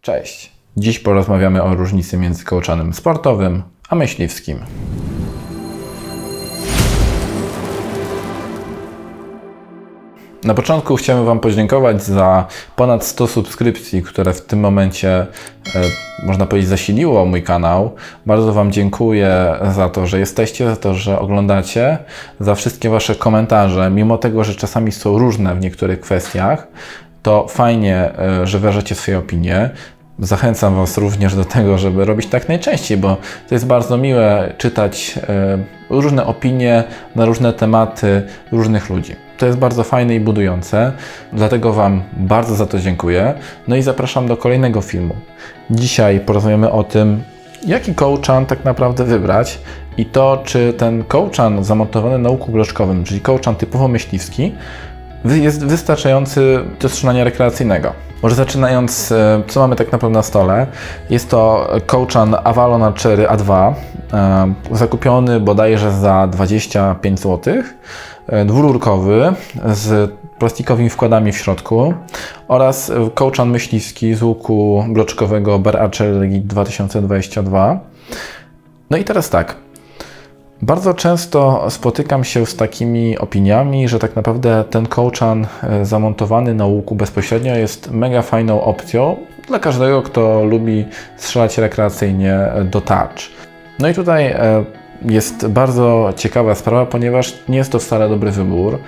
Cześć. Dziś porozmawiamy o różnicy między kołczanem sportowym a myśliwskim. Na początku chciałem Wam podziękować za ponad 100 subskrypcji, które w tym momencie, e, można powiedzieć, zasiliło mój kanał. Bardzo Wam dziękuję za to, że jesteście, za to, że oglądacie, za wszystkie Wasze komentarze. Mimo tego, że czasami są różne w niektórych kwestiach, to fajnie, e, że wyrażacie swoje opinie. Zachęcam Was również do tego, żeby robić tak najczęściej, bo to jest bardzo miłe czytać e, różne opinie na różne tematy różnych ludzi. To jest bardzo fajne i budujące, dlatego Wam bardzo za to dziękuję. No i zapraszam do kolejnego filmu. Dzisiaj porozmawiamy o tym, jaki kołczan tak naprawdę wybrać i to, czy ten kołczan zamontowany na łuku bloczkowym, czyli kołczan typowo myśliwski, jest wystarczający do strzelania rekreacyjnego. Może zaczynając, e, co mamy tak naprawdę na stole. Jest to kołczan Avalon 4 A2, e, zakupiony bodajże za 25 zł, e, dwururkowy z plastikowymi wkładami w środku oraz kołczan myśliwski z łuku bloczkowego Bear Archery Legit 2022. No i teraz tak, bardzo często spotykam się z takimi opiniami, że tak naprawdę ten kołczan e, zamontowany na łuku bezpośrednio jest mega fajną opcją dla każdego, kto lubi strzelać rekreacyjnie do tarcz. No i tutaj e, jest bardzo ciekawa sprawa, ponieważ nie jest to wcale dobry wybór.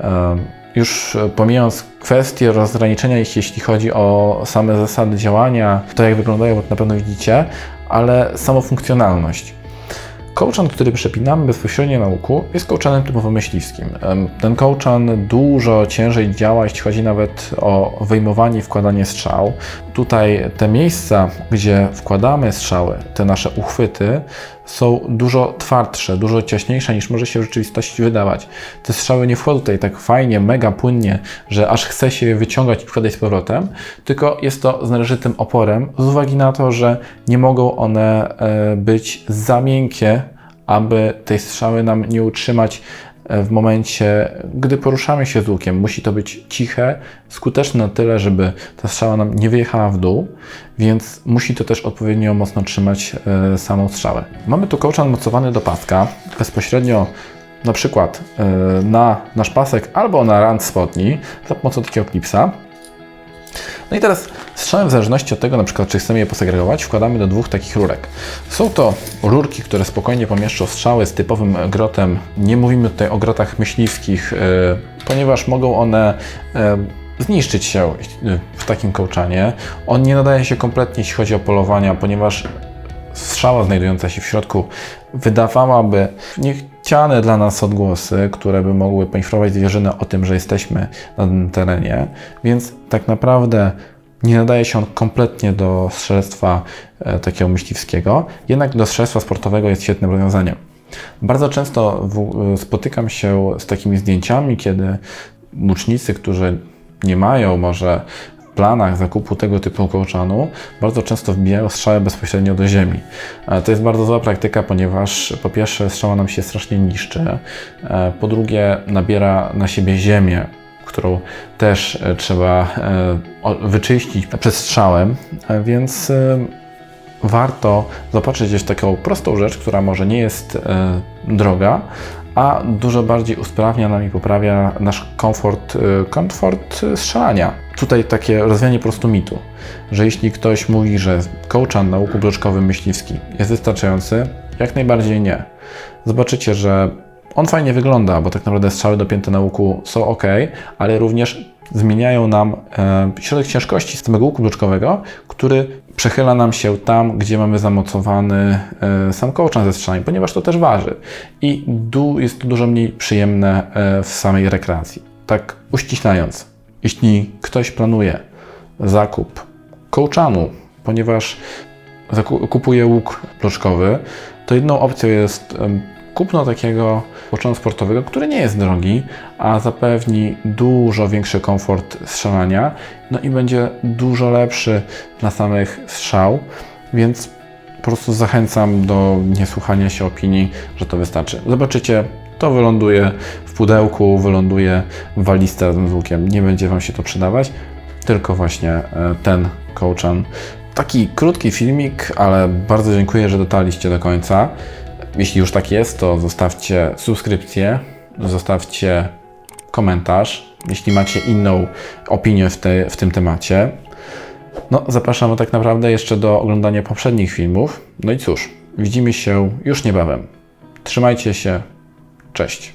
E, Już pomijając kwestie rozgraniczenia jeśli chodzi o same zasady działania, to jak wyglądają, na pewno widzicie, ale samą funkcjonalność. Kołczan, który przepinamy bezpośrednio na łuku, jest kołczanem typowo myśliwskim. Ten kołczan dużo ciężej działa, jeśli chodzi nawet o wyjmowanie i wkładanie strzał. Tutaj te miejsca, gdzie wkładamy strzały, te nasze uchwyty, są dużo twardsze, dużo ciaśniejsze niż może się w rzeczywistości wydawać. Te strzały nie wchodzą tutaj tak fajnie, mega płynnie, że aż chce się je wyciągać i wkładać z powrotem, tylko jest to z należytym oporem, z uwagi na to, że nie mogą one e, być za miękkie, aby tej strzały nam nie utrzymać e, w momencie, gdy poruszamy się z łukiem. Musi to być ciche, skuteczne na tyle, żeby ta strzała nam nie wyjechała w dół, więc musi to też odpowiednio mocno trzymać e, samą strzałę. Mamy tu kołczan mocowany do paska, bezpośrednio na przykład e, na nasz pasek albo na rand spodni za pomocą takiego klipsa. No i teraz strzałem w zależności od tego, na przykład, czy chcemy je posegregować, wkładamy do dwóch takich rurek. Są to rurki, które spokojnie pomieszczą strzały z typowym grotem. Nie mówimy tutaj o grotach myśliwskich, e, ponieważ mogą one e, zniszczyć się e, w takim kołczanie. On nie nadaje się kompletnie, jeśli chodzi o polowania, ponieważ strzała znajdująca się w środku wydawałaby niechciane dla nas odgłosy, które by mogły poinformować zwierzynę o tym, że jesteśmy na danym terenie, więc tak naprawdę nie nadaje się on kompletnie do strzelectwa e, takiego myśliwskiego, jednak do strzelectwa sportowego jest świetnym rozwiązaniem. Bardzo często w, spotykam się z takimi zdjęciami, kiedy łucznicy, którzy nie mają może planach zakupu tego typu kołczanu, bardzo często wbijają strzałę bezpośrednio do ziemi. E, To jest bardzo zła praktyka, ponieważ po pierwsze strzała nam się strasznie niszczy, e, po drugie nabiera na siebie ziemię, którą też e, trzeba wyczyścić przed strzałem, więc warto zobaczyć gdzieś taką prostą rzecz, która może nie jest droga, a dużo bardziej usprawnia nam i poprawia nasz komfort, komfort strzelania. Tutaj takie rozwianie prostu mitu, że jeśli ktoś mówi, że kołczan na łuku bloczkowym myśliwski jest wystarczający, jak najbardziej nie. Zobaczycie, że on fajnie wygląda, bo tak naprawdę strzały dopięte na łuku są ok, ale również zmieniają nam e, środek ciężkości z samego łuku bloczkowego, który przechyla nam się tam, gdzie mamy zamocowany e, sam kołczan ze strzałami, ponieważ to też waży i du, jest to dużo mniej przyjemne e, w samej rekreacji. Tak uściślając, jeśli ktoś planuje zakup kołczanu, ponieważ kupuje łuk bloczkowy, to jedną opcją jest kupno takiego kołczanu sportowego, który nie jest drogi, a zapewni dużo większy komfort strzelania, no i będzie dużo lepszy dla samych strzał, więc po prostu zachęcam do niesłuchania się opinii, że to wystarczy. Zobaczycie, to wyląduje w pudełku, wyląduje w walizce razem z łukiem. Nie będzie Wam się to przydawać, tylko właśnie e, ten kołczan Taki krótki filmik, ale bardzo dziękuję, że dotarliście do końca. Jeśli już tak jest, to zostawcie subskrypcję, zostawcie komentarz, jeśli macie inną opinię w, te, w tym temacie. No, zapraszamy tak naprawdę jeszcze do oglądania poprzednich filmów. No i cóż, widzimy się już niebawem. Trzymajcie się. Cześć.